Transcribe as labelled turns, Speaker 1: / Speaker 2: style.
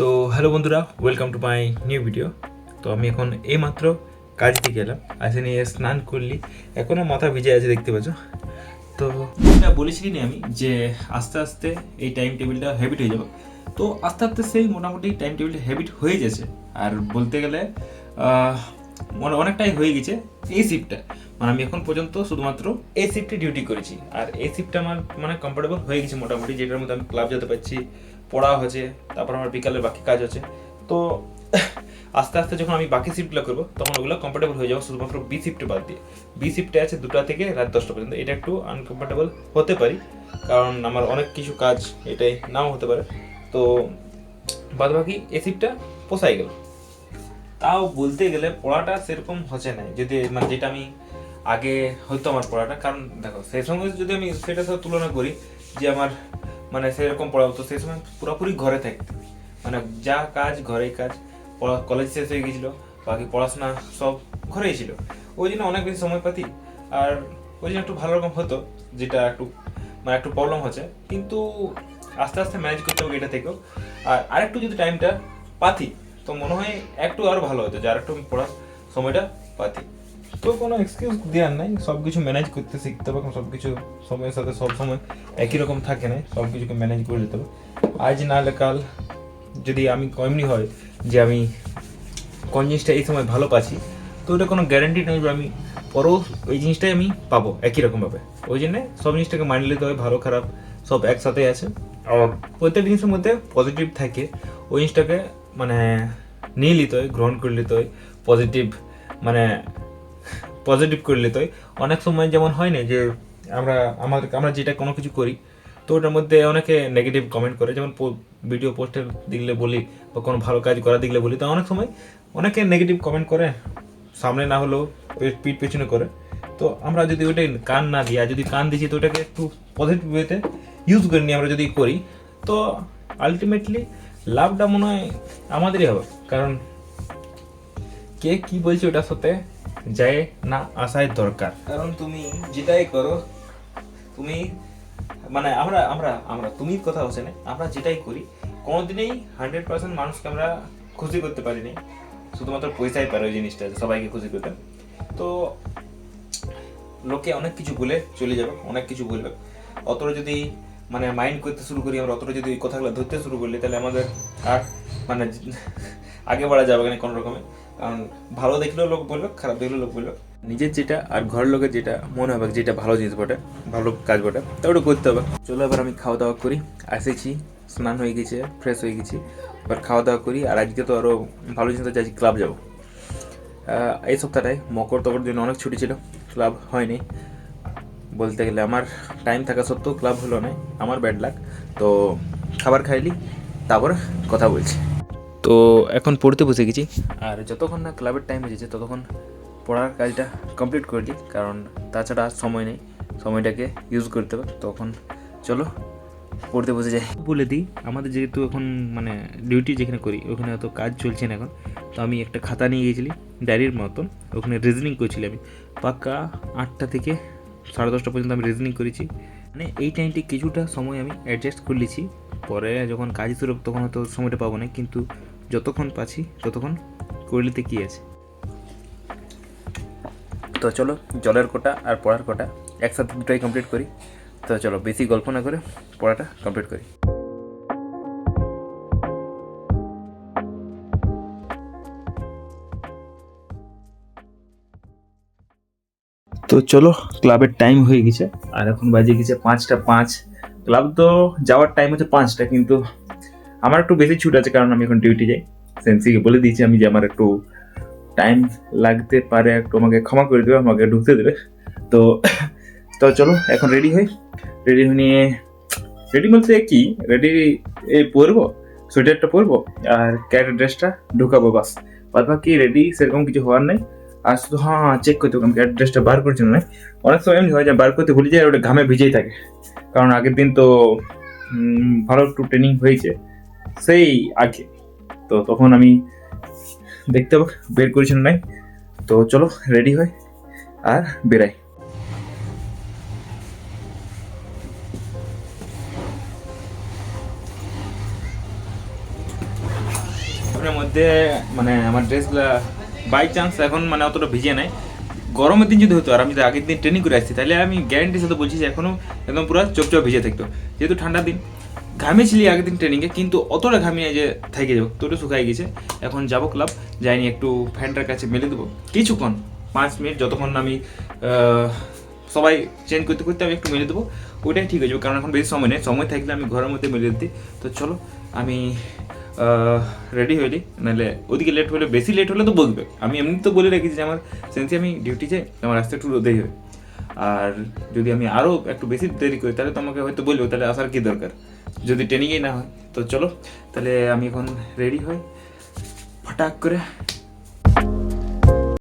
Speaker 1: তো হ্যালো বন্ধুরা welcome to my new video তো আমি এখন এইমাত্র কাজ থেকে এলাম। আসে নিয়ে স্নান করলি এখনও মাথা ভিজে আছে দেখতে পাচ্ছ। তো এটা বলেছিলি না আমি যে আস্তে আস্তে এই টাইম টেবিলটা হ্যাবিট হয়ে যাবে। তো আস্তে আস্তে সেই মোটামুটি টাইম টেবিলটা হ্যাবিট হয়ে গেছে। আর বলতে গেলে মানে অনেকটাই হয়ে গেছে এই শিফটটা মানে আমি এখন পর্যন্ত শুধুমাত্র এই শিফটে ডিউটি করেছি। আর এই শিফটটা আমার মানে কমফোর্টেবল হয়ে গেছে মোটামুটি, যেটার মধ্যে আমি ক্লাব যেতে পারছি পড়া হচ্ছে তারপর আমার বিকালের বাকি কাজ হচ্ছে তো আস্তে আস্তে যখন আমি বাকি শিফটগুলো করব, তখন ওগুলো কমফোর্টেবল হয়ে যাব শুধুমাত্র বি শিফটে বাদ দিয়ে। বি শিফটে আছে দুটা থেকে রাত দশটা পর্যন্ত। এটা একটু আনকমফোর্টেবল হতে পারি, কারণ আমার অনেক কিছু কাজ এটাই নাও হতে পারে। তো বাদ বাকি এ শিফটটা পোষাই গেল। তাও বলতে গেলে পড়াটা সেরকম হচ্ছে না যদি মানে যেটা আমি আগে হতো আমার পড়াটা, কারণ দেখো, সেই সঙ্গে যদি আমি সেটা সাথে তুলনা করি যে আমার মানে সেরকম পড়া হতো। সেই সময় পুরোপুরি ঘরে থাকতে মানে যা কাজ, ঘরেই কাজ। পড়া কলেজ শেষ হয়ে গেছিল, বাকি পড়াশোনা সব ঘরেই ছিল। ওই জন্য অনেক বেশি সময় পাতি। আর ওই জন্য একটু ভালো রকম হতো, যেটা একটু মানে একটু প্রবলেম হচ্ছে। কিন্তু আস্তে আস্তে ম্যানেজ করতে হবে এটা থেকেও। আর আরেকটু যদি টাইমটা পাতি, তো মনে হয় একটু আরও ভালো হতো যে আরেকটু পড়ার সময়টা পাতি। তো কোনো এক্সকিউজ দেওয়ার নাই। সব কিছু ম্যানেজ করতে শিখতে হবে সব কিছু সময়ের সাথে সব সময় একই রকম থাকে না সব কিছুকে ম্যানেজ করে যেতে হবে। আজ না হলে কাল যদি আমি এমনি হয় যে আমি কোন জিনিসটা এই সময় ভালো পাচ্ছি তো ওটা কোনো গ্যারান্টি নেই যে আমি পরেও ওই জিনিসটাই আমি পাবো একই রকমভাবে ওই জন্যে সব জিনিসটাকে মানিয়ে নিতে হবে ভালো খারাপ সব একসাথে আছে। আর প্রত্যেক জিনিসের মধ্যে পজিটিভ থাকে ওই জিনিসটাকে মানে নিয়ে নিতে হয় গ্রহণ করে নিতে হয় পজিটিভ মানে পজিটিভ করে নিতে হয় অনেক সময় যেমন হয় না যে আমরা আমাদের আমরা যেটা কোনো কিছু করি, তো ওটার মধ্যে অনেকে নেগেটিভ কমেন্ট করে, যেমন ভিডিও পোস্টের দিলে বলি বা কোনো ভালো কাজ করা দিলে বলি, তো অনেক সময় অনেকে নেগেটিভ কমেন্ট করে, সামনে না হলেও পিঠ পেছনে করে। তো আমরা যদি ওইটাই কান না দিই, আর যদি কান দিচ্ছি তো ওটাকে একটু পজিটিভ ওয়েতে ইউজ করে নিয়ে আমরা যদি করি, তো আলটিমেটলি লাভটা মনে হয় আমাদেরই হবে। কারণ কে কি বলছে ওটার সাথে? যায় না আসাই দরকার। কারণ তুমি যেটাই করো তুমি মানে আমরা আমরা আমরা তুমি কথা হচ্ছে না আমরা যেটাই করি কোনোদিনই হান্ড্রেড পার্সেন্ট মানুষকে আমরা খুশি করতে পারিনি শুধুমাত্র পয়সাই পারে ওই জিনিসটা সবাইকে খুশি করতে। তো লোকে অনেক কিছু বলে চলে যাবে অনেক কিছু বলবে অতটা যদি মানে মাইন্ড করতে শুরু করি আমরা অতটা যদি ওই কথাগুলো ধরতে শুরু করলি তাহলে আমাদের আর মানে আগে বাড়া যাবে না কোনো রকমে। কারণ ভালো দেখলেও লোক বলল খারাপ দেখলেও লোক বলল নিজের যেটা আর ঘরের লোকের যেটা মনে হবে যেটা ভালো জিনিস বটে, ভালো কাজ বটে, তা ওটা করতে হবে। চলো এবার আমি খাওয়া দাওয়া করি এসেছি স্নান হয়ে গেছে ফ্রেশ হয়ে গেছি। এবার খাওয়া দাওয়া করি, আর আজকে তো আরও ভালো জিনিস আছে, আজকে ক্লাব যাব। এই সপ্তাহটায় মকর তকর জন্য অনেক ছুটি ছিল ক্লাব হয়নি। বলতে গেলে আমার টাইম থাকা সত্ত্বেও ক্লাব হলো না, আমার ব্যাড লাক তো খাবার খাইলি, তারপর কথা বলছি। তো এখন পড়তে বসে গেছি। আর যতক্ষণ না ক্লাবের টাইম এসেছে ততক্ষণ পড়ার কাজটা কমপ্লিট করে দিই, কারণ তাছাড়া আর সময় নেই। সময়টাকে ইউজ করতে হবে, তখন চলো পড়তে বসে যাই। বলে দিই, আমাদের যেহেতু এখন মানে ডিউটি যেখানে করি, ওখানে হয়তো কাজ চলছে না এখন। তো আমি একটা খাতা নিয়ে গিয়েছিলি ডায়েরির মতন, ওখানে রিজনিং করছিলাম আমি। পাক্কা আটটা থেকে সাড়ে দশটা পর্যন্ত আমি রিজনিং করেছি। মানে এই টাইমটি কিছুটা সময় আমি অ্যাডজাস্ট করে নিয়েছি। পরে যখন কাজ শুরু তখন হয়তো সময়টা পাবো না, কিন্তু যতক্ষণ পাচ্ছি, ততক্ষণ করে নিতে কী আছে? তো চলো, জলের কোটা আর পড়ার কোটা একসাথে দুটোই কমপ্লিট করি। তো চলো, বেশি গল্প না করে পড়াটা কমপ্লিট করি। তো চলো, ক্লাবের টাইম হয়ে গেছে। আর এখন বাজে গেছে পাঁচটা পাঁচ। ক্লাব তো যাওয়ার টাইম হচ্ছে পাঁচটা, কিন্তু আমার একটু বেশি ছুট আছে, কারণ আমি এখন ডিউটি যাই। সেন্সিকে বলে দিয়েছি আমি যে আমার একটু টাইম লাগতে পারে, একটু আমাকে ক্ষমা করে দেবে, আমাকে ঢুকতে দেবে। তো তো চলো, এখন রেডি হই। রেডি হয়ে নিয়ে রেডি বলতে কি? রেডি এই পরবো সোয়েটারটা পরবো, আর ক্যারেট ড্রেসটা ঢুকাবো বাস। বাদ বাকি রেডি সেরকম কিছু হওয়ার নাই। আর শুধু হ্যাঁ চেক করতে হবে ক্যারেট ড্রেসটা বার জন্য নয় অনেক সময় এমনি হয় যে বার করতে ভুলে যায় ওটা ঘামে ভিজেই থাকে। কারণ আগের দিন তো ভালো একটু ট্রেনিং হয়েছে। সেই আগে। তো তখন আমি দেখতে হবে, বের করেছেন নাই। তো চলো রেডি হয় আর বেরাই। মধ্যে মানে আমার ড্রেসগুলো বাই চান্স এখন মানে অতটা ভিজে নাই। গরমের দিন যদি হতো আর আমি যদি আগের দিন ট্রেনিং করে আসছি তাহলে আমি গ্যারান্টির সাথে বলছি যে এখনও একদম পুরো চপচপ ভিজে থাকতো। যেহেতু ঠান্ডার দিন ঘামিয়েছিলি আগের দিন ট্রেনিংয়ে কিন্তু অতটা ঘামিয়ে যে থেকে যাব তোটা শুকাই গেছে এখন যাব ক্লাব যাইনি একটু ফ্যানটার কাছে মেলে দেবো। কিছুক্ষণ, পাঁচ মিনিট, যতক্ষণ আমি সবাই চেঞ্জ করতে করতে আমি একটু মেলে দেবো। ওইটাই ঠিক হয়ে যাবে, কারণ এখন বেশি সময় নেই। সময় থাকলে আমি ঘরের মধ্যে মেলে দিতে। তো চলো, আমি রেডি হইলি নাহলে ওদিকে লেট হলে, বেশি লেট হলে তো বলবে। আমি এমনি তো বলে রেখেছি যে আমার সেন্সি আমি ডিউটি যাই, আমার আসতে একটু রোদেই হয়। আর যদি আমি আরও একটু বেশি দেরি করি, তাহলে তো আমাকে হয়তো বলব, তাহলে আসার কী দরকার? যদি ট্রেনিংই না হয় তো চলো তাহলে আমি এখন রেডি হই ফটাক করে